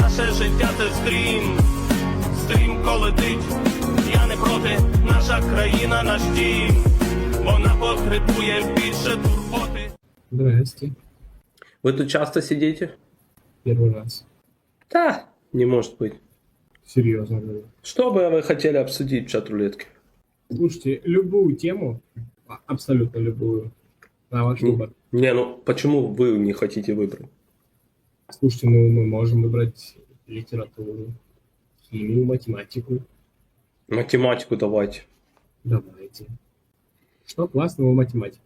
Наше життя це стрім, стрімко летить. Я не проти, наша країна, наш дім. Вона потребує більше турботи. Здрасте. Вы тут часто сидите? Первый раз. Да, не может быть. Серьезно говорю. Что бы вы хотели обсудить в чат-рулетке? Слушайте, любую тему, а- абсолютно любую, на ваш Ну. выбор. Не, ну почему вы не хотите выбрать? Слушайте, ну мы можем выбрать литературу, химию, математику. Математику давайте. Давайте. Что классного в математике?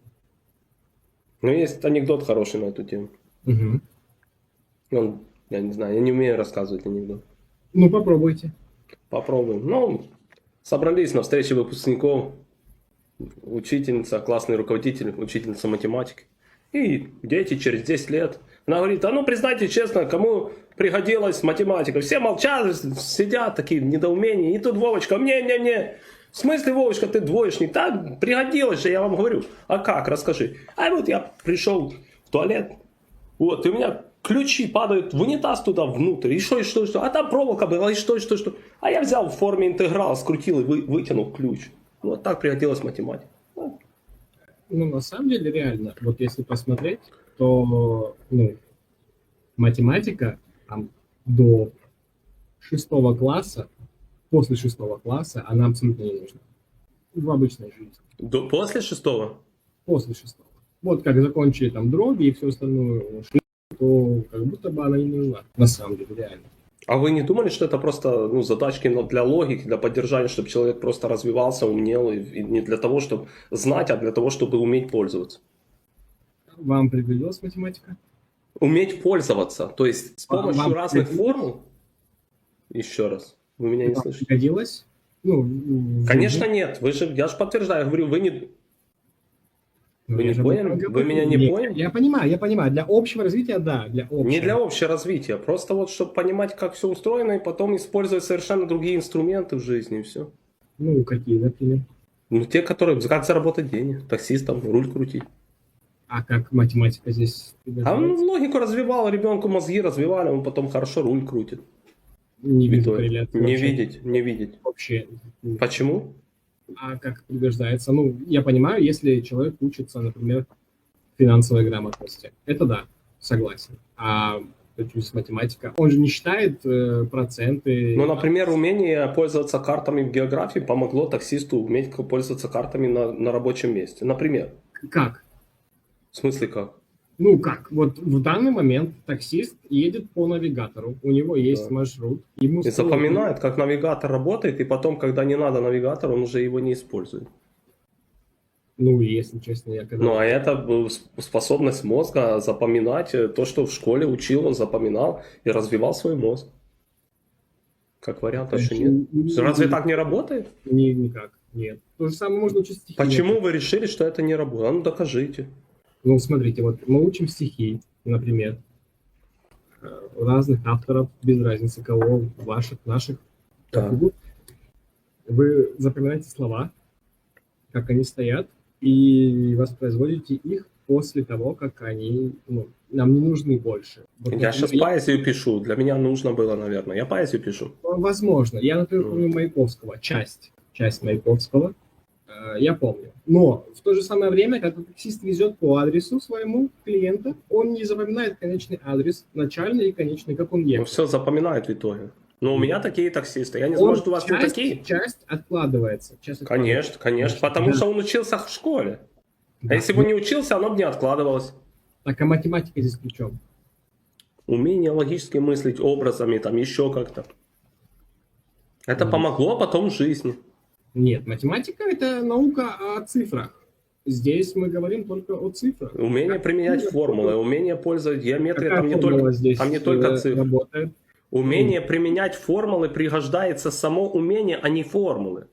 Ну, есть анекдот хороший на эту тему. Угу. Он, я не знаю, я не умею рассказывать анекдот. Ну попробуйте. Попробуем. Ну, собрались на встрече выпускников. Учительница, классный руководитель, учительница математики. И дети через 10 лет. Она говорит, а ну признайте честно, кому пригодилась математика. Все молчат, сидят такие в недоумении. И тут Вовочка, не-не-не. В смысле, Вовочка, ты двоечник? Так, пригодилось же, я вам говорю. А как, расскажи. А вот я пришел в туалет, вот, и у меня ключи падают в унитаз туда внутрь. И что, и что, и что? А там проволока была, и что, и что, и что? А я взял в форме интеграл, скрутил и вы- вытянул ключ. Вот так пригодилась математика. Ну, на самом деле, реально, вот если посмотреть, то, ну, математика там до шестого класса, после шестого класса, она абсолютно не нужна. В обычной жизни. До- после шестого? После шестого. Вот как закончили там дроби и все остальное, шли, то как будто бы она не нужна. На самом деле, реально. А вы не думали, что это просто ну, задачки для логики, для поддержания, чтобы человек просто развивался, умнел, и, и не для того, чтобы знать, а для того, чтобы уметь пользоваться? Вам пригодилась математика? Уметь пользоваться, то есть с А помощью вам разных пригодилось? формул? Еще раз, вы меня не Вам слышите? пригодилась? Ну, Конечно жизни? нет, вы же, я же подтверждаю, я говорю, вы не, Ну, Вы не поняли? Вы меня не Нет, поняли? Я понимаю, я понимаю. Для общего развития, да, для общего. Не для общего развития, просто вот чтобы понимать, как все устроено, и потом использовать совершенно другие инструменты в жизни, и все. Ну, какие, например? Ну, те, которые, как заработать денег, таксистом, руль крутить. А как математика здесь? А он логику развивал, ребенку мозги развивали, он потом хорошо руль крутит. не корреляции Не вообще. видеть, не видеть. Вообще. Почему? А как пригождается? Ну, я понимаю, если человек учится, например, финансовой грамотности. Это да, согласен. А есть математика, он же не считает э, проценты. Ну, например, умение пользоваться картами в географии помогло таксисту уметь пользоваться картами на, на рабочем месте. Например. Как? В смысле как? Ну как, вот в данный момент таксист едет по навигатору, у него есть Да. маршрут, ему И сложно- запоминает, как навигатор работает, и потом, когда не надо навигатор, он уже его не использует. Ну, если честно, я когда... Ну, а это способность мозга запоминать э, то, что в школе учил, он запоминал и развивал свой мозг. Как вариант, а что нет? Не- Разве так не работает? не- никак, нет. То же самое можно учить стихи. Почему вы решили, что это не работает? А ну докажите. Ну, смотрите, вот мы учим стихи, например, э, разных авторов, без разницы кого, ваших, наших. Да. Вы запоминаете слова, как они стоят, и воспроизводите их после того, как они ну, нам не нужны больше. Вот, Я сейчас поэзию пишу. Для меня нужно было, наверное. Я поэзию пишу. Возможно. Я, например, помню Маяковского, часть, часть Маяковского, я помню. Но в то же самое время, когда таксист везет по адресу своему клиента, он не запоминает конечный адрес, начальный и конечный, как он Он ехал. все запоминает в итоге. Но у меня такие таксисты. Я не Он знаю, может, у вас не часть, такие? Часть откладывается. Часть Конечно, конечно. Потому Да. что он учился в школе. Да. А если бы он не учился, оно бы не откладывалось. Так, а математика здесь при чем? Умение логически мыслить образами, там еще как-то. Это Мгм. помогло потом в жизни. Нет, математика – это наука о цифрах. Здесь мы говорим только о цифрах. Умение Как- применять ну, формулы, умение пользоваться геометрией, там не только, здесь там не только э, цифры. работает? Умение применять формулы пригождается само умение, а не формулы.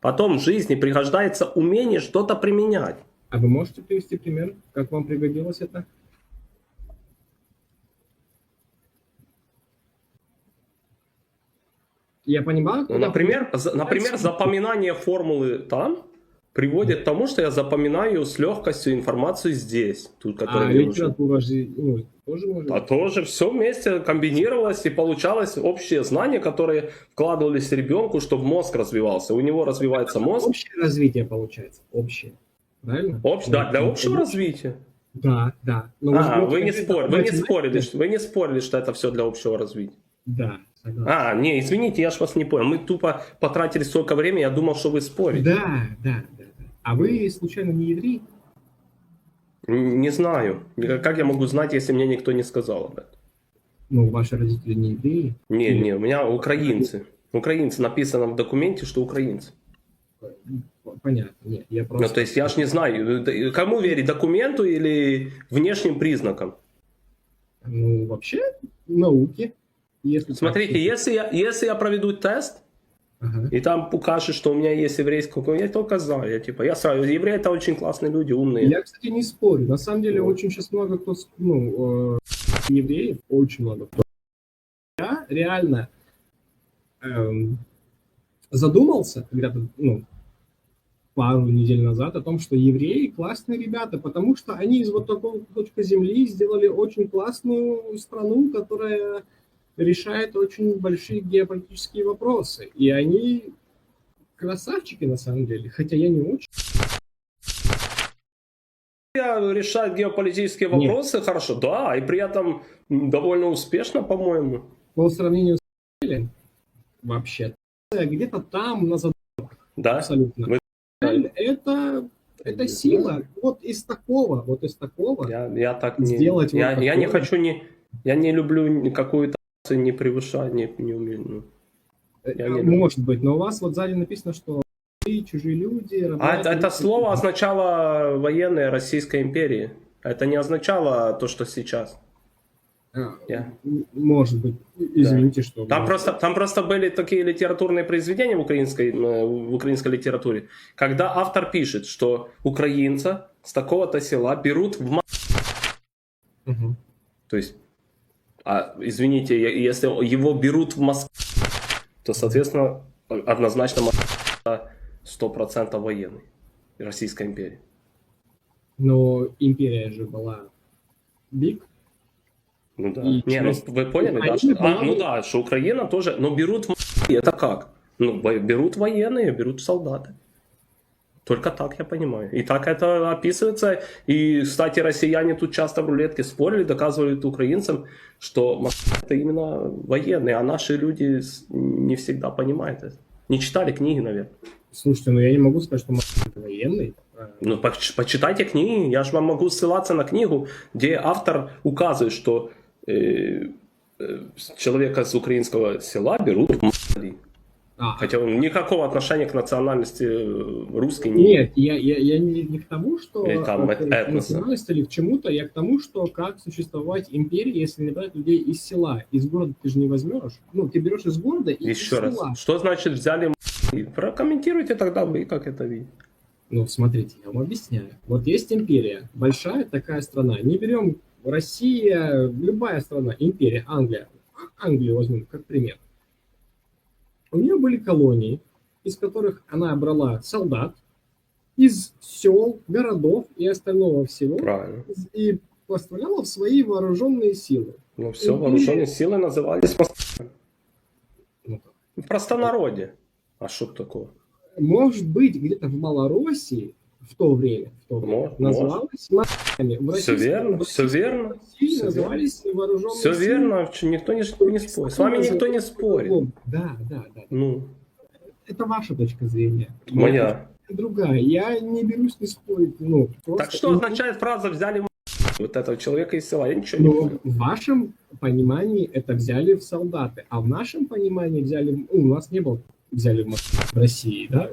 Потом в жизни пригождается умение что-то применять. А вы можете привести пример, как вам пригодилось это? Я понимаю, Ну, например, за- например, запоминание формулы там приводит к тому, что я запоминаю с легкостью информацию здесь, тут, А которую я учу. литература же ну, тоже может... А тоже все вместе комбинировалось и получалось общие знания, которые вкладывались ребенку, чтобы мозг развивался. У него развивается мозг. Общее развитие получается. Общее. Правильно? Общ- да, для общего развития. Да, да. Но А, вы не, спор, вы не спорили, что- вы не спорили, что это все для общего развития. Да. А, не, извините, я ж вас не понял. Мы тупо потратили столько времени, я думал, что вы спорите. Да, да, да, да. А вы случайно не еврей? Не знаю. Как я могу знать, если мне никто не сказал об этом? Ну, ваши родители не евреи? Не, не, у меня украинцы. Украинцы написано в документе, что украинцы. Понятно. Нет, я просто... Ну, то есть я ж не знаю, кому верить, документу или внешним признакам? Ну, вообще, науки. Если так Смотрите, судить. если я, если я проведу тест, Ага. и там покажет, что у меня есть еврейское, я только за. Я типа, я сразу, евреи это очень классные люди, умные. Я, кстати, не спорю. На самом деле, очень сейчас много кто, ну, э, евреев, очень много кто. Я реально эм, задумался когда-то, ну, пару недель назад о том, что евреи классные ребята, потому что они из вот такого кусочка земли сделали очень классную страну, которая решает очень большие геополитические вопросы. И они красавчики на самом деле, хотя я не очень. Я решать геополитические Нет. вопросы хорошо, да, и при этом довольно успешно, по-моему. по сравнению с вообще где-то там на задворках Да? абсолютно. Вы- это это сила. Вот из такого, вот из такого. Я, я так не... Сделать вот я, я не хочу не... Я не люблю какую-то не превышать, не, не умею. ну. я не э, люблю. может быть, но у вас вот сзади написано, что чужие люди. А это, это слово означало военные Российской империи. Это не означало то, что сейчас. А, Я- м- Может быть. Извините, что. Там просто, там просто были такие литературные произведения в украинской, э, в украинской литературе, когда автор пишет, что украинца с такого-то села берут в Мгм. То есть, а, извините, если его берут в Москву, то, соответственно, однозначно Москва 100% военный Российской империи. Но империя же была big. Ну да. И Не, ну часть вы поняли, да? Что, а, ну да, что Украина тоже, но берут это как? Ну, берут военные, берут солдаты. Только так я понимаю. И так это описывается. И, кстати, россияне тут часто в рулетке спорили, доказывали украинцам, что Москва это именно военные, а наши люди не всегда понимают это. Не читали книги, наверное. Слушайте, ну я не могу сказать, что Москва это военный. Ну, поч- почитайте книги. Я же вам могу ссылаться на книгу, где автор указывает, что э, э, человека с украинского села берут в Москве. А, Хотя он никакого отношения к национальности э, русской не Нет, я, я, я не, не к тому, что Или там э, к этноса. национальности или к чему-то, я к тому, что как существовать империи, если не брать людей из села. Из города ты же не возьмешь. Ну, ты берешь из города и Еще из раз. села. Что значит взяли? Прокомментируйте тогда вы, как это видите. Ну, смотрите, я вам объясняю. Вот есть империя, большая такая страна. Не берем Россия, любая страна, империя, Англия. Англию возьмем как пример. У нее были колонии, из которых она брала солдат из сел, городов и остального всего Правильно. и поставляла в свои вооруженные силы. Ну все, Империя- вооруженные силы назывались. Ну. В простонародье. А что такого? Может быть, где-то в Малороссии в то время, в то время Может, называлась монархиями. В Все верно, все верно. России Всё назывались вооруженные Все силы. верно, ч- никто не, не спорит. С вами никто не спорит. Да, да, да. Ну, Это ваша точка зрения. моя. Другая. Я не берусь не спорить. Ну, просто- Так что ну, означает фраза «взяли вот этого человека из села»? Я ничего не Ну, понял. в вашем понимании это взяли в солдаты, а в нашем понимании взяли, ну, у нас не было взяли в в России, да,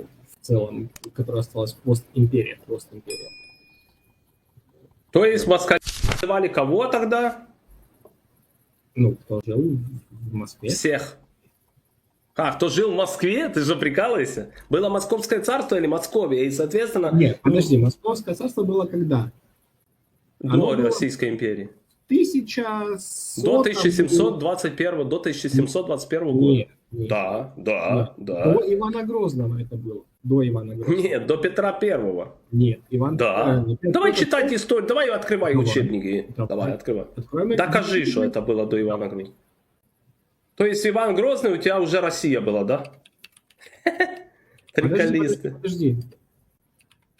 целом, которая осталась постимперия, постимперия. То есть москали называли кого тогда? Ну, кто жил в Москве? Всех. А, кто жил в Москве? Ты же прикалываешься? Было Московское царство или Московия? И, соответственно, Нет, подожди, Московское царство было когда? до оно было- Российской империи. В 1100... До 1721, до 1721 года. Нет, Да, да, Нет. да. До Ивана Грозного это было. До Ивана Грозного. Нет, до Петра Первого. Нет, Иван... Да. э, Петр Давай Первый. читать историю, давай открывай Давай. учебники. Давай. Давай, открывай. Откроем Докажи, что это было до Ивана Грозного. То есть Иван Грозный у тебя уже Россия была, да? Подожди, Приколисты. Подожди.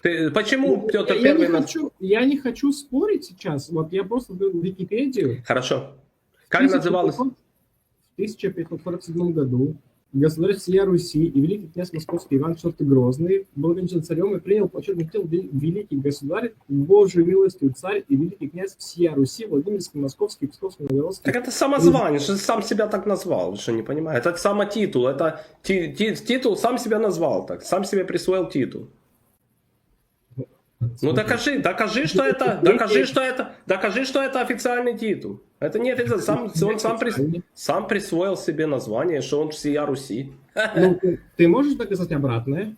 Ты, почему Петр я, я Первый... не на- хочу, я не хочу спорить сейчас. Вот я просто беру Википедию. Хорошо. Как 1500 называлось? В 1547 году государь всея Руси и великий князь Московский Иван IV Грозный был венчан царем и принял почетный титул вел- великий государь, Божий милостью царь и великий князь всея Руси, Владимирский, Московский, Псковский, Новгородский. Так это самозвание, что сам себя так назвал, что не понимаю. Это самотитул, это ти- ти- титул сам себя назвал так, сам себе присвоил титул. Ну докажи, докажи, что это, докажи, что это, докажи, что это официальный титул. Это нет, это сам, он сам, прис, сам присвоил себе название, что он сия Руси. Ну, ты, можешь доказать обратное?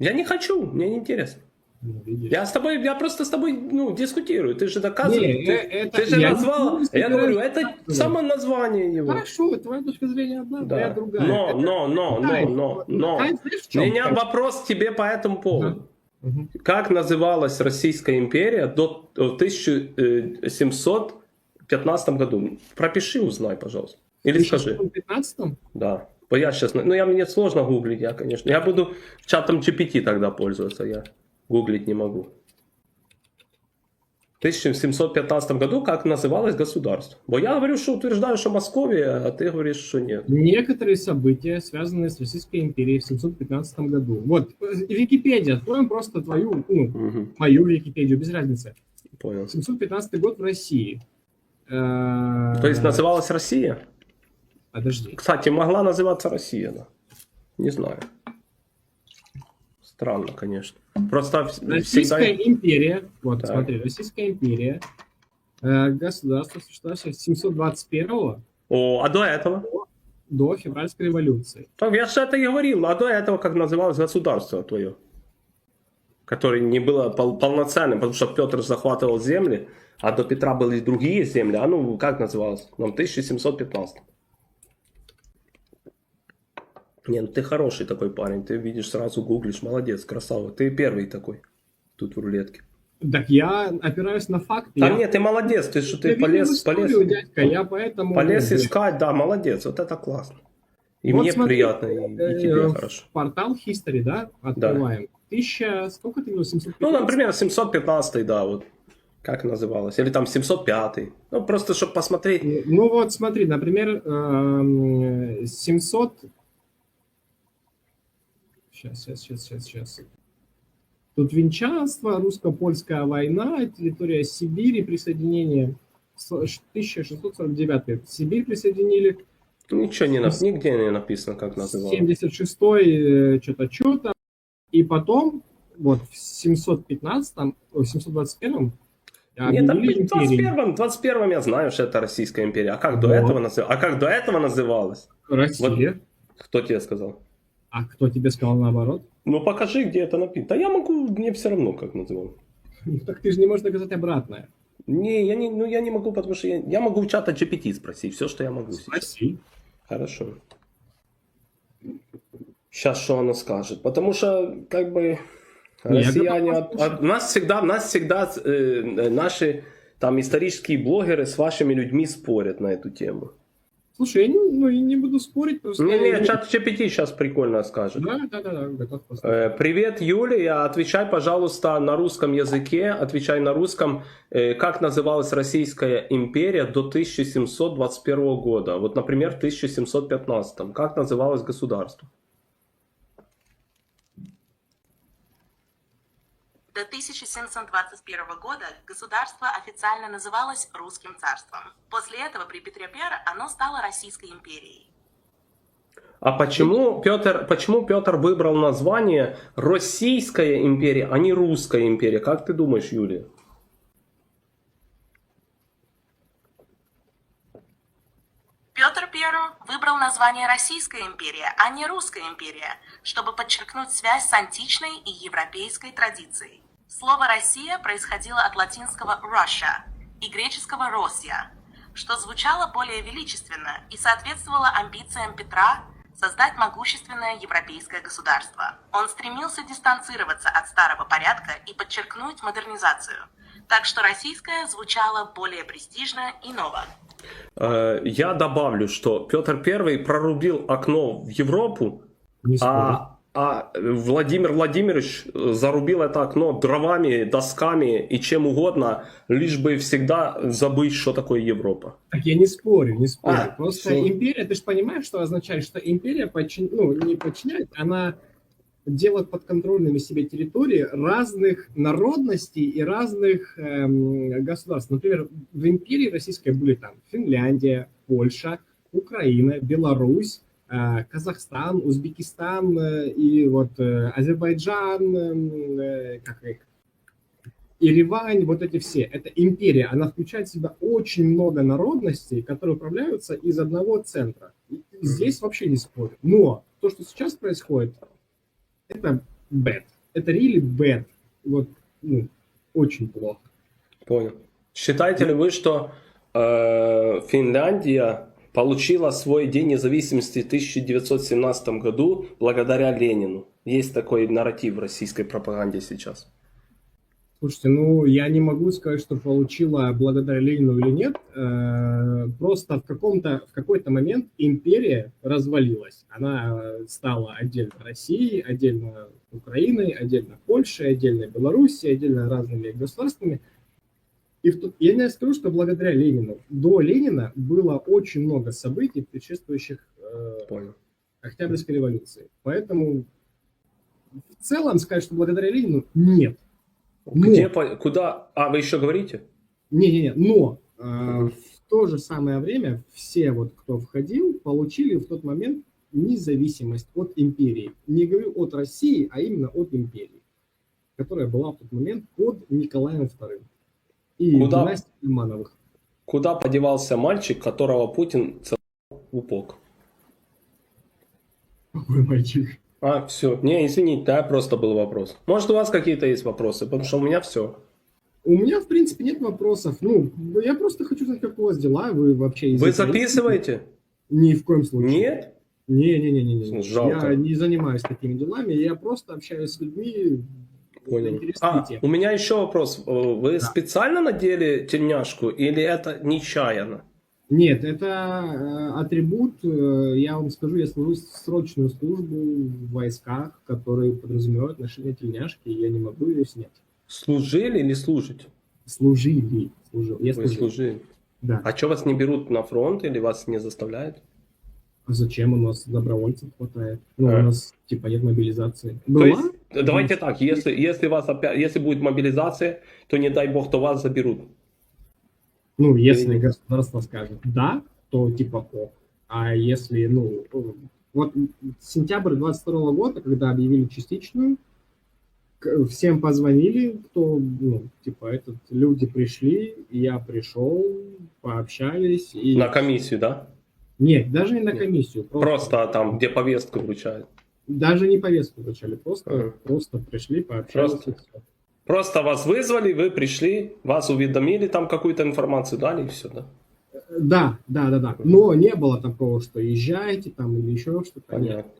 Я не хочу, мне не интересно. Ну, я с тобой, я просто с тобой, ну, дискутирую. Ты же доказываешь. Не, э, ты, это, ты же я назвал. Не я говорю, это само название его. Хорошо, твоя точка зрения одна, да. твоя другая. Но, это, но, но, но, но, но. У меня вопрос тебе по этому поводу. Да. Как называлась Российская империя до 1700 2015 году. Пропиши, узнай, пожалуйста. Или скажи. В 2015? Да. Бо я сейчас, ну я, мне сложно гуглить, я, конечно. Я буду чатом GPT тогда пользоваться, я гуглить не могу. В 1715 году как называлось государство? Бо я говорю, что утверждаю, что Московия, а ты говоришь, что нет. Некоторые события, связанные с Российской империей в 715 году. Вот, Википедия, откроем просто твою, ну, угу. мою Википедию, без разницы. Понял. 715 год в России. Э, То есть называлась Россия? Подожди. Кстати, могла называться Россия, да. Не знаю. Странно, конечно. Просто вс- всегда... Российская империя, вот, Так. смотри, Российская империя, э, государство существовавшее с 721 О, а до этого? до февральской революции. Так я же это и говорил. А до этого как называлось государство твое? Которое не было пол- полноценным, потому что Петр захватывал земли, а до Петра были другие земли. А ну, как называлось? Ну, 1715. Не, ну ты хороший такой парень. Ты видишь, сразу гуглишь. Молодец, красава. Ты первый такой тут в рулетке. Так я опираюсь на факты. Да я, нет, ты молодец. Ты что, я ты полез, видел полез, историю, дядька, я поэтому... полез искать. Да, молодец. Вот это классно. И Вот мне смотри, приятно, и, и э, тебе в хорошо. Портал History, да, открываем. Тысяча, сколько ты говорил, 715? Ну, например, 715, да, вот. Как называлось? Или там 705. Ну, просто, чтобы посмотреть. Ну вот, смотри, например, эм, 700... Сейчас, сейчас, сейчас, сейчас, сейчас. Тут венчанство, русско-польская война, территория Сибири, присоединение с- 1649. Сибирь присоединили, Ничего не нап- нигде не написано, как называлось. 76-й, что-то, что-то. И потом, вот в 715-м, ой, в 721-м Нет, в империей. 21 21 я знаю, что это Российская империя. А как до Вот. этого называлось? А как до этого называлось? Россия. Кто тебе сказал? А кто тебе сказал наоборот? Ну, покажи, где это написано. Да я могу, мне все равно, как называлось. Ну, Так ты же не можешь доказать обратное. Не, я не, ну, я не могу, потому что я, я могу у чата GPT спросить все, что я могу. сейчас. Спроси. Хорошо. Сейчас что она скажет? Потому что, как бы, Не, россияне... от- от- нас всегда, нас всегда э, наши там исторические блогеры с вашими людьми спорят на эту тему. Слушай, я не, ну, я не буду спорить, просто... Не-не, чат GPT сейчас прикольно скажет. Да, да, да, да, готов. Э, Привет, Юлия. Отвечай, пожалуйста, на русском языке. Отвечай на русском. Э, Как называлась Российская империя до 1721 года? Вот, например, в 1715. Как называлось государство? До 1721 года государство официально называлось Русским царством. После этого при Петре I оно стало Российской империей. А почему Петр, почему Петр выбрал название Российская империя, а не Русская империя? Как ты думаешь, Юлия? Петр I выбрал название Российская империя, а не Русская империя, чтобы подчеркнуть связь с античной и европейской традицией. Слово «Россия» происходило от латинского «Russia» и греческого «Россия», что звучало более величественно и соответствовало амбициям Петра создать могущественное европейское государство. Он стремился дистанцироваться от старого порядка и подчеркнуть модернизацию, так что российское звучало более престижно и ново. Э, Я добавлю, что Петр I прорубил окно в Европу, а, а Владимир Владимирович зарубил это окно дровами, досками и чем угодно, лишь бы всегда забыть, что такое Европа. Так я не спорю, не спорю. А, Просто всё. империя, ты же понимаешь, что означает, что империя подчин... ну, не подчиняет, она делает подконтрольными себе территории разных народностей и разных эм, государств. Например, в империи российской были там Финляндия, Польша, Украина, Беларусь, э, Казахстан, Узбекистан э, и вот э, Азербайджан, э, как их, Еревань, вот эти все, это империя, она включает в себя очень много народностей, которые управляются из одного центра. И Здесь вообще не спорю. Но то, что сейчас происходит, это bad. Это really bad. Вот, ну, очень плохо. Понял. Считаете ли вы, что э, Финляндия получила свой день независимости в 1917 году благодаря Ленину? Есть такой нарратив в российской пропаганде сейчас. Слушайте, ну, я не могу сказать, что получила благодаря Ленину или нет. Э, Просто в каком-то, в какой-то момент империя развалилась. Она стала отдельно Россией, отдельно Украиной, отдельно Польшей, отдельно Белоруссией, отдельно разными государствами. И в я не скажу, что благодаря Ленину. До Ленина было очень много событий, предшествующих э, Понял. Октябрьской революции. Поэтому в целом сказать, что благодаря Ленину, нет. Но- Где, по- куда? А, вы еще говорите? Не-не-не, но э, в то же самое время все, вот, кто входил, получили в тот момент независимость от империи. Не говорю от России, а именно от империи, которая была в тот момент под Николаем II и Куда? династией Романовых. Куда подевался мальчик, которого Путин целовал упок? Какой мальчик. А, все. Не, извините, да, просто был вопрос. Может, у вас какие-то есть вопросы? Потому что у меня все. У меня, в принципе, нет вопросов. Ну, я просто хочу знать, как у вас дела. Вы вообще... из Вы записываете? Ни в коем случае. Нет? Не-не-не-не. Жалко. Я не занимаюсь такими делами. Я просто общаюсь с людьми. Понял. А, у меня еще вопрос. Э, Вы Да. специально надели тельняшку или это нечаянно? Нет, это э, атрибут, э, я вам скажу, я служу срочную службу в войсках, которые подразумевают ношение тельняшки, и я не могу ее снять. Служили или служите? Служили, служил, я Вы служил. служили. Да. А что вас не берут на фронт или вас не заставляют? А зачем у нас добровольцев хватает? Ну, А. у нас типа нет мобилизации. То Была? есть, э, давайте так, если, если, вас опять, если будет мобилизация, то не дай бог, то вас заберут. Ну, если Или- государство скажет да, то типа ок. А если, ну, э, вот сентябрь 22 года, когда объявили частичную, всем позвонили, кто, ну, типа, этот, люди пришли, я пришел, пообщались. И... На комиссию, да? Нет, даже не на Нет. комиссию. Просто там, где повестку вручают. Даже не повестку вручали, просто, Ага. просто пришли, пообщались. Просто. Просто вас вызвали, вы пришли, вас уведомили, там какую-то информацию дали и все, да? Да, да, да, да. Но не было такого, что езжайте там или еще что-то. Нет. Понятно.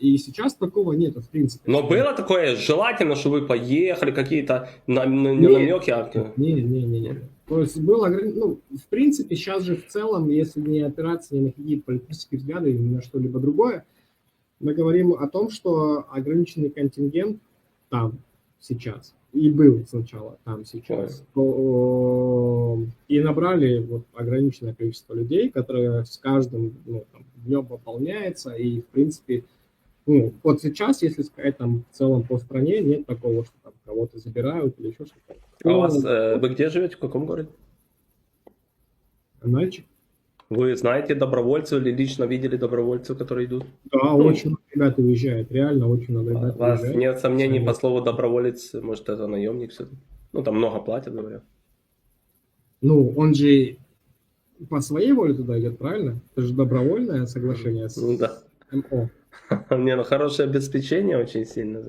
И сейчас такого нет, в принципе. Но было такое желательно, что вы поехали, какие-то на, на- Нет. намеки? а, Не, не, не, не. То есть было, ограни- ну, в принципе, сейчас же в целом, если не опираться ни на какие политические взгляды или на что-либо другое, мы говорим о том, что ограниченный контингент там сейчас и был сначала там сейчас. То, э, и набрали вот ограниченное количество людей, которое с каждым ну, там, днем пополняется, и в принципе ну, вот сейчас, если сказать там в целом по стране, нет такого, что там кого-то забирают или еще что-то. А у вас, Ну, э, вы где живете, в каком городе? Нальчик? Вы знаете добровольцев или лично видели добровольцев, которые идут? Да, Ну, очень много ребят уезжает, реально очень много У ребят вас уезжает. нет сомнений по слову доброволец, может это наемник все Ну там много платят, говорят. Ну, он же по своей воле туда идет, правильно? Это же добровольное соглашение с Ну да. МО. Не, ну хорошее обеспечение очень сильно.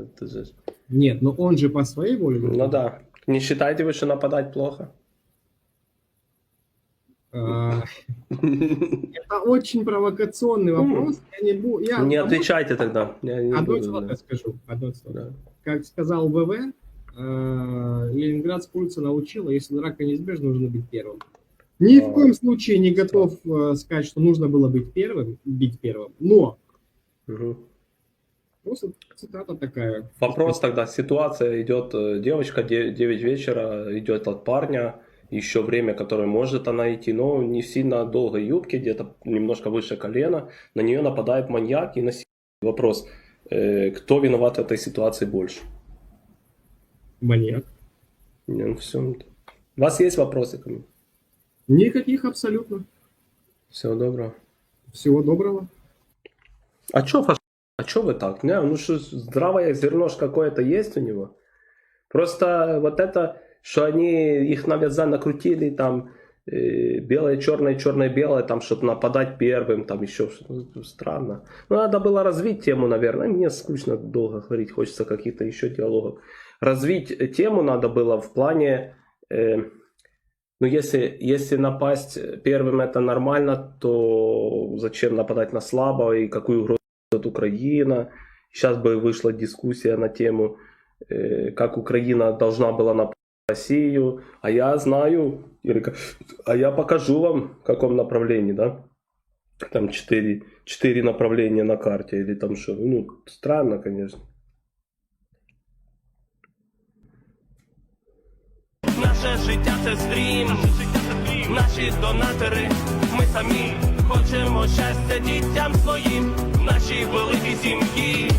Нет, но он же по своей воле. Ну да. Не считаете вы, что нападать плохо? А, Это очень провокационный вопрос. Я не буду. Я Не отвечайте тогда. Я не Одно буду, слово да. скажу. Одно слово. Да. Как сказал ВВ, э, Ленинградская улица научила, если драка неизбежна, нужно быть первым. Ни в А. коем случае не готов э, сказать, что нужно было быть первым, бить первым. Но Просто цитата такая. Вопрос тогда, ситуация идет, э, девочка, 9 вечера, идет от парня, еще время, которое может она идти, но не сильно долгой юбке, где-то немножко выше колена, на нее нападает маньяк и насилует. Вопрос, э, кто виноват в этой ситуации больше? Маньяк. Ну все. У вас есть вопросы ко мне? Никаких абсолютно. Всего доброго. Всего доброго. А чё, фаш... а чё вы так? Не, ну что, здравое зерно какое-то есть у него. Просто вот это, что они их навязали, накрутили, там, э, белое, черное, черное, белое, там, чтобы нападать первым, там еще что-то ну, странно. Ну, надо было развить тему, наверное. Мне скучно долго говорить, хочется каких-то еще диалогов. Развить тему надо было в плане, э, ну, если, если напасть первым это нормально, то зачем нападать на слабого и какую угрозу Украина? Сейчас бы вышла дискуссия на тему, э, как Украина должна была напасть на Россию. А я знаю, или как- а я покажу вам, в каком направлении, да? Там четыре, четыре направления на карте, или там что. Ну, странно, конечно. Наше життя це стрім, наші донатори, ми самі хочемо щастя дітям своїм, в нашій великій сім'ї.